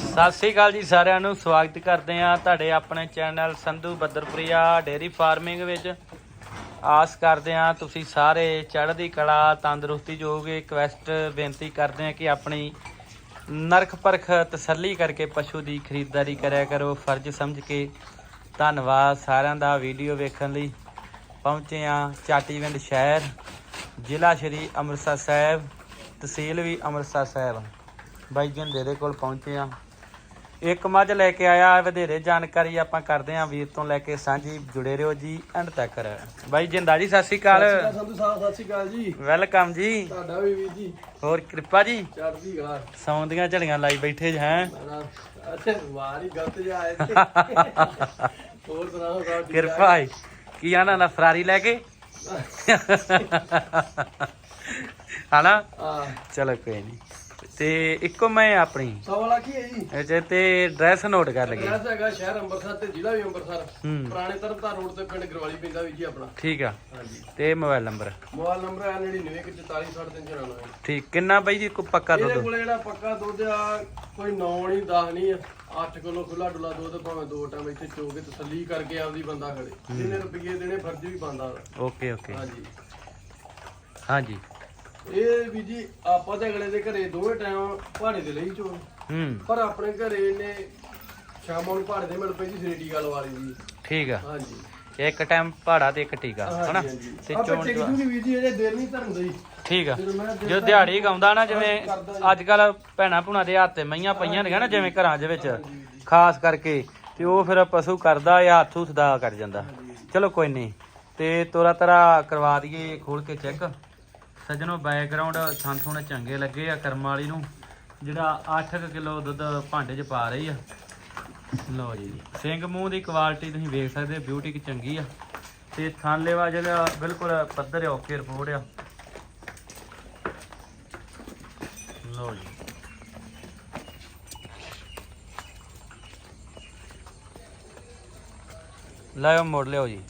ਸਤਿ ਸ੍ਰੀ ਅਕਾਲ ਜੀ ਸਾਰਿਆਂ ਨੂੰ, ਸਵਾਗਤ ਕਰਦੇ ਆ ਤੁਹਾਡੇ ਆਪਣੇ channel Sandhu Badarpuria dairy farming ਵਿੱਚ। ਆਸ ਕਰਦੇ ਆ ਤੁਸੀਂ ਸਾਰੇ ਚੜ੍ਹਦੀ ਕਲਾ, ਤੰਦਰੁਸਤੀ ਜੋਗੇ ਰਿਕਵੈਸਟ ਬੇਨਤੀ ਕਰਦੇ ਆ ਕਿ ਆਪਣੀ ਨਰਖ ਪਰਖ ਤਸੱਲੀ ਕਰਕੇ ਪਸ਼ੂ ਦੀ ਖਰੀਦਦਾਰੀ ਕਰਿਆ ਕਰੋ। ਫਰਜ਼ ਸਮਝ ਕੇ ਧੰਨਵਾਦ ਸਾਰਿਆਂ ਦਾ ਵੀਡੀਓ ਵੇਖਣ ਲਈ। ਪਹੁੰਚੇ ਆ ਚਾਟੀਵਿੰਡ ਸ਼ਹਿਰ, ਜ਼ਿਲ੍ਹਾ ਸ਼੍ਰੀ ਅੰਮ੍ਰਿਤਸਰ ਸਾਹਿਬ, ਤਹਿਸੀਲ ਵੀ ਅੰਮ੍ਰਿਤਸਰ ਸਾਹਿਬ। ਬਾਈ ਜਿੰਦੇ ਦੇ ਕੋਲ ਪਹੁੰਚੇ ਆ ਇੱਕ ਮੱਝ ਲੈ ਕੇ ਆਇਆ ਵਧੇਰੇ ਜਾਣਕਾਰੀ ਆਪਾਂ ਕਰਦੇ ਆ ਵੀਰ ਤੋਂ ਲੈ ਕੇ ਸਾਂਝੀ ਜੁੜੇ ਰਹੋ ਜੀ ਐਂਡ ਤੱਕ। ਬਾਈ ਜਿੰਦਾ ਜੀ ਸਤਿ ਸ਼੍ਰੀ ਅਕਾਲ। ਸੰਧੂ ਸਾਹਿਬ ਸਤਿ ਸ਼੍ਰੀ ਅਕਾਲ ਜੀ। ਵੈਲਕਮ ਜੀ। ਤੁਹਾਡਾ ਵੀ ਵੀਰ ਜੀ। ਹੋਰ ਕਿਰਪਾ ਜੀ। ਚੜ੍ਹਦੀ ਗਾਰ ਸੌਂ ਦੀਆਂ ਝੜੀਆਂ ਲਾਈ ਬੈਠੇ ਹੈ। ਅੱਛਾ ਵਾਰੀ ਗਲਤ ਜਿਹਾ ਆਏ ਤੇ ਹੋਰ ਸੁਣਾਓ ਸਾਹਿਬ ਠੀਕ ਕਿਰਪਾ ਹੈ ਕੀ ਆਣਾ ਨਾ ਫਰਾਰੀ ਲੈ ਕੇ? ਹਨਾ? ਹਾਂ। ਚਲੋ ਕੋਈ ਨਹੀਂ ਤੇ ਇੱਕੋ ਮੈਂ ਆਪਣੀ। ਸੌ ਵਾਲਾ ਕੀ ਹੈ ਜੀ? ਤੇ ਡਰੈਸ ਨੋਟ ਕਰ ਲਗੇ ਐਡਰੈਸ ਹੈਗਾ ਸ਼ਹਿਰ ਅੰਮ੍ਰਿਤਸਰ ਤੇ ਜ਼ਿਲ੍ਹਾ ਵੀ ਅੰਮ੍ਰਿਤਸਰ। ਹੂੰ। ਪੁਰਾਣੇ ਤਰਨਤਾਰਨ ਰੋਡ ਤੇ ਪਿੰਡ ਗਰਵਾਲੀ ਪੈਂਦਾ ਵੀ ਜੀ ਆਪਣਾ। ਠੀਕ ਆ। ਹਾਂਜੀ। ਤੇ ਮੋਬਾਈਲ ਨੰਬਰ ਮੋਬਾਈਲ ਨੰਬਰ ਹੈ 9944430394 ਠੀਕ ਕਿੰਨਾ ਬਾਈ ਜੀ ਕੋ ਪੱਕਾ ਇਹਦੇ ਦੁੱਧ ਕੋਲੇ ਜਿਹੜਾ ਪੱਕਾ ਦੁੱਧ ਆ ਕੋਈ 9 ਨਹੀਂ 10 ਨਹੀਂ ਆ 8 ਕਿਲੋ ਖੁੱਲਾ ਡੁੱਲਾ ਦੁੱਧ ਭਾਵੇਂ ਦੋ ਟਾਈਮ ਇੱਥੇ ਚੋ ਕੇ ਤਸੱਲੀ ਕਰਕੇ ਆਪਦੀ ਬੰਦਾ ਖੜੇ। ਜਿੰਨੇ ਰੁਪਏ ਦੇਣੇ ਫਰਜ਼ ਵੀ ਬੰਦਾ। Okay okay. ਹਾਂਜੀ। ਹਾਂਜੀ। ਇਹ ਵੀ ਜੀ ਆਪਾਂ ਤੇ ਅਗਲੇ ਦੇ ਘਰੇ ਦੋਵੇਂ ਟਾਈਮ ਪਹਾੜੇ ਦੇ ਲਈ ਚੋਣ ਹੂੰ। ਪਰ ਆਪਣੇ ਘਰੇ ਇਹਨੇ ਸ਼ਾਮਾਂ ਨੂੰ ਦੇ ਮਿਲ ਪਈ ਜੀ ਸੇਟੀ ਗੱਲ ਵਾਲੀ ਜੀ ਠੀਕ ਆ। ਹਾਂਜੀ। ਇੱਕ ਟਾਈਮ ਪਹਾੜਾ ਤੇ ਇੱਕ ਟੀਕਾ ਹਨਾ? ਤੇ ਚੋਣ ਟਿਕ ਚਵਾ- ਜੂਗੀ ਵੀ ਜੀ ਇਹਦੇ ਦਿਲ ਨਹੀਂ ਧਰਮਦਾ ਜੀ ਠੀਕ ਆ। ਜੋ ਦਿਹਾੜੀ ਗਾਉਂਦਾ ਨਾ ਜਿਵੇਂ। ਅੱਜ ਕੱਲ ਭੈਣਾ ਭੁਣਾ ਦੇ ਹੱਥ ਤੇ ਮਈਆਂ ਪਈਆਂ ਨੇ ਨਾ ਜਿਵੇਂ ਘਰਾਂ ਦੇ ਵਿੱਚ। ਖਾਸ ਕਰਕੇ ਤੇ ਉਹ ਫਿਰ ਪਸ਼ੂ ਕਰਦਾ ਜਾਂ ਹੱਥ ਹੁੱਥ ਦਾ ਕਰ ਜਾਂਦਾ। ਚਲੋ ਕੋਈ ਨਹੀਂ। ਤੇ ਤੋਰਾ ਤਰਾ ਕਰਵਾ ਦਈਏ ਖੋਲ ਕੇ ਚੈੱਕ ਸੱਜਣੋ ਬੈਕਗ੍ਰਾਉਂਡ ਥਣ ਥੁਣ ਚੰਗੇ ਲੱਗੇ ਆ ਕਰਮ ਵਾਲੀ ਨੂੰ। ਜਿਹੜਾ 8 ਕਿਲੋ ਦੁੱਧ ਭਾਂਡੇ 'ਚ ਪਾ ਰਹੀ ਆ। ਲਓ ਜੀ, ਸਿੰਘ ਮੂੰਹ ਦੀ ਕੁਆਲਿਟੀ ਤੁਸੀਂ ਵੇਖ ਸਕਦੇ ਹੋ ਬਿਊਟੀ ਕਿ ਚੰਗੀ ਆ। ਤੇ ਥਣ ਲੈਵਾ ਜਿਹੜਾ ਬਿਲਕੁਲ ਪੱਧਰ ਆ ਓਕੇ ਰਿਪੋਰਟ ਆ। ਲਓ ਜੀ। ਲਾਇਓ ਮੋੜ ਲਿਓ ਜੀ।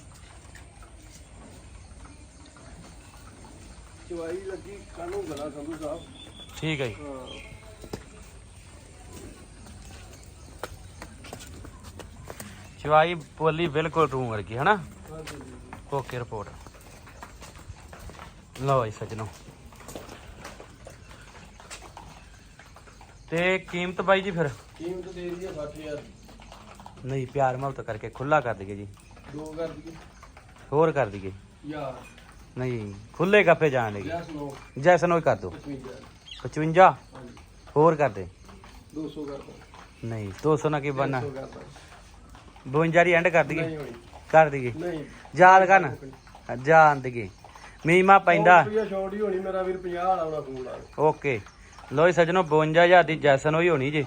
ਚਵਾਈ ਲੱਗੀ ਕਾਨੂੰ ਗਲਾ ਸੰਧੂ ਸਾਹਿਬ। ਠੀਕ ਹੈ ਜੀ। ਹਾਂ। ਚਵਾਈ ਬੋਲੀ ਬਿਲਕੁਲ ਰੂਮ ਵਰਗੀ ਹੈ ਨਾ ਹਾਂਜੀ। ਜੀ। Okay report. ਲਓ ਜੀ ਸੱਜਣੋ। ਤੇ ਕੀਮਤ ਬਾਈ ਜੀ ਫਿਰ? ਕੀਮਤ ਦੇ ਰਹੀ ਹੈ 60000 ਨਹੀਂ ਪਿਆਰ ਮੁਹੱਬਤ ਕਰਕੇ ਖੁੱਲਾ ਕਰ ਦਈਏ ਜੀ। ਦੋ ਕਰ ਦਈਏ। ਹੋਰ ਕਰ ਦਈਏ। ਯਾਰ। ਨਹੀਂ ਖੁੱਲੇ ਕਾਫੇ ਜਾਣ ਲੇਗੀ ਜੈਸ ਨੋ। ਕਰ ਦੋ 55 55 ਹਾਂਜੀ। ਹੋਰ ਕਰ ਦੇ। 200 ਕਰਦਾ ਨਹੀਂ 200 ਨਾ ਕੀ ਬਣਨਾ? 200 ਕਰਦਾ 52 ਦੀ। ਐਂਡ ਕਰ ਦਈਏ? ਨਹੀਂ ਹੋਣੀ। ਕਰ ਦਈਏ? ਨਹੀਂ। ਯਾਦ ਕਰਨ ਜਾਣ ਦਈਏ। ਮੀਮਾ ਪੈਂਦਾ। ਛੋਟ ਹੀ ਹੋਣੀ ਮੇਰਾ ਵੀਰ 50 ਵਾਲਾ ਆਉਣਾ ਫੋਨ ਲਾ ਕੇ। ਓਕੇ। ਲੋ ਜੀ ਸੱਜਣੋ 52000 ਦੀ ਜੈਸਨ ਹੋਈ ਹੋਣੀ ਜੀ।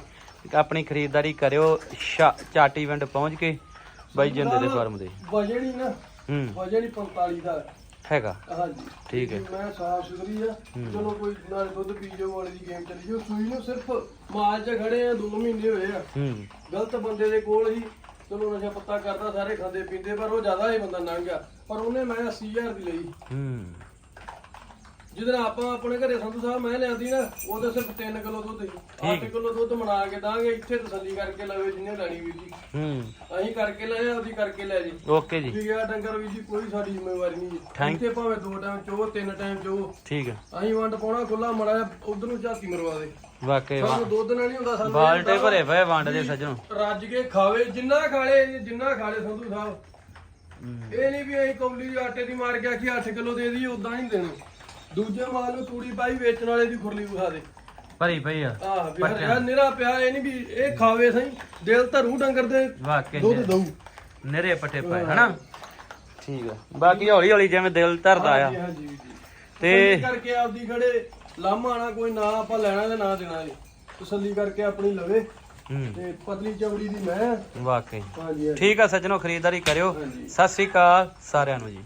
ਆਪਣੀ ਖਰੀਦਦਾਰੀ ਕਰਿਓ। ਚਾਟੀ ਵਿੰਡ ਪਹੁੰਚ ਕੇ। ਬਾਈ ਜਿੰਦੇ ਦੇ ਫਾਰਮ ਦੇ। ਵਜਨ ਹੀ ਨਾ। ਹੂੰ। ਵਜਨ ਹੀ 45 ਦਾ। ਹੈਗਾ। ਹਾਂਜੀ। ਠੀਕ ਹੈ। ਮੈਂ ਸਾਫ਼ ਸੁਥਰੀ ਆ। ਹੂੰ। ਚਲੋ ਕੋਈ ਨਾਲ ਦੁੱਧ ਪੀ ਜਾਓ ਵਾਲੀ ਦੀ ਗੇਮ ਚੱਲੀ ਜੋ ਸੂਈ ਨੂੰ ਸਿਰਫ ਮਾਲ 'ਚ ਖੜੇ ਆ 2 ਮਹੀਨੇ ਹੋਏ ਆ। ਹੂੰ। ਗਲਤ ਬੰਦੇ ਦੇ ਕੋਲ ਹੀ ਚਲੋ ਨਸ਼ਾ ਪੱਤਾ ਕਰਦਾ ਸਾਰੇ ਖਾਂਦੇ ਪੀਂਦੇ ਪਰ ਉਹ ਜ਼ਿਆਦਾ ਹੀ ਬੰਦਾ ਲੰਘ ਗਿਆ ਪਰ ਉਹਨੇ ਮੈਂ 80000 ਦੀ ਲਈ। ਹੂੰ। ਜਿਹਦੇ ਨਾਲ ਆਪਾਂ ਆਪਣੇ ਘਰੇ ਸੰਧੂ ਸਾਹਿਬ ਮੈਂ ਲਿਆਂਦੀ ਨਾ ਉਹਦੇ ਸਿਰਫ 3 ਕਿਲੋ ਦੁੱਧ ਸੀ। 8 ਕਿਲੋ ਦੁੱਧ ਬਣਾ ਕੇ ਦਾਂਗੇ ਇੱਥੇ ਤਸੱਲੀ ਕਰਕੇ ਲਵੇ ਜਿੰਨੇ ਲੈਣੀ ਵੀਰ ਜੀ। ਹੂੰ। ਅਸੀਂ ਕਰਕੇ ਲੈ ਆ ਉਹਦੀ ਕਰਕੇ ਲੈ ਜੀ। ਓਕੇ ਜੀ। ਠੀਕ ਆ ਡੰਗਰ ਵੀ ਜੀ ਕੋਈ ਸਾਡੀ ਜ਼ਿੰਮੇਵਾਰੀ ਨਹੀਂ Thank- ਇੱਥੇ ਭਾਵੇਂ ਦੋ ਟਾਈਮ ਚੋ ਤਿੰਨ ਟਾਈਮ ਚੋ। ਠੀਕ ਹੈ ਅਸੀਂ ਵੰਡ ਪਾਉਣਾ ਖੁੱਲਾ ਮੜਾ ਉਧਰ ਨੂੰ ਝਾਤੀ ਮਰਵਾ ਦੇ। ਵਾਕਈ ਸਾਨੂੰ ਦੁੱਧ ਨਾਲ ਨਹੀਂ ਹੁੰਦਾ ਸਾਨੂੰ ਬਾਲਟੇ ਭਰੇ ਪਏ ਵੰਡ ਦੇ ਸੱਜਣੋ। ਰੱਜ ਕੇ ਖਾਵੇ ਜਿੰਨਾ ਖਾਲੇ ਜਿੰਨਾ ਖਾਲੇ ਸੰਧੂ ਸਾਹਿਬ। ਹੂੰ। ਇਹ ਨਹੀਂ ਵੀ ਅਸੀਂ ਕੌਲੀ ਦੀ ਆਟੇ ਦੀ ਮਾਰ ਗਿਆ ਕਿ 8 ਕਿਲੋ ਦੇ ਦੀ ਉਦਾਂ ਨਹੀਂ ਦੇਣਾ। ਦੂਜੇ ਮਾਲ ਨੂੰ ਤੂੜੀ ਪਾਈ ਵੇਚਣ ਵਾਲੇ ਦੀ ਖੁਰਲੀ ਵਿਖਾ ਦੇ। ਭਰੀ ਪਈ ਆ ਆਹ ਵੀ ਹਰਿਆ ਨਿਰਾ ਪਿਆ ਇਹ ਨਹੀਂ ਵੀ ਇਹ ਖਾਵੇ ਸਹੀ ਦਿਲ ਧਰੂ ਡੰਗਰ ਦੇ ਵਾਕਈ ਦੁੱਧ ਦਊ। ਨਿਰੇ ਪੱਟੇ ਪਏ ਹਨਾ? ਠੀਕ ਆ। ਬਾਕੀ ਹੌਲੀ ਹੌਲੀ ਜਿਵੇਂ ਦਿਲ ਧਰਦਾ ਆ। ਹਾਂਜੀ ਹਾਂਜੀ ਜੀ ਤੇ ਤਸੱਲੀ ਕਰਕੇ ਆਪਦੀ ਖੜੇ ਲਾਮਾ ਨਾ ਕੋਈ ਨਾ ਆਪਾਂ ਲੈਣਾ ਤੇ ਨਾ ਦੇਣਾ ਜੀ। ਤਸੱਲੀ ਕਰਕੇ ਆਪਣੀ ਲਵੇ। ਹੂੰ। ਤੇ ਪਤਲੀ ਚੌੜੀ ਦੀ ਮੈਂ। ਵਾਕਈ। ਹਾਂਜੀ ਹਾਂਜੀ। ਠੀਕ ਆ ਸੱਜਣੋ ਖਰੀਦਦਾਰੀ ਕਰਿਓ। ਹਾਂਜੀ। ਸਤਿ ਸ੍ਰੀ ਅਕਾਲ ਸਾਰਿਆਂ ਨੂੰ ਜੀ।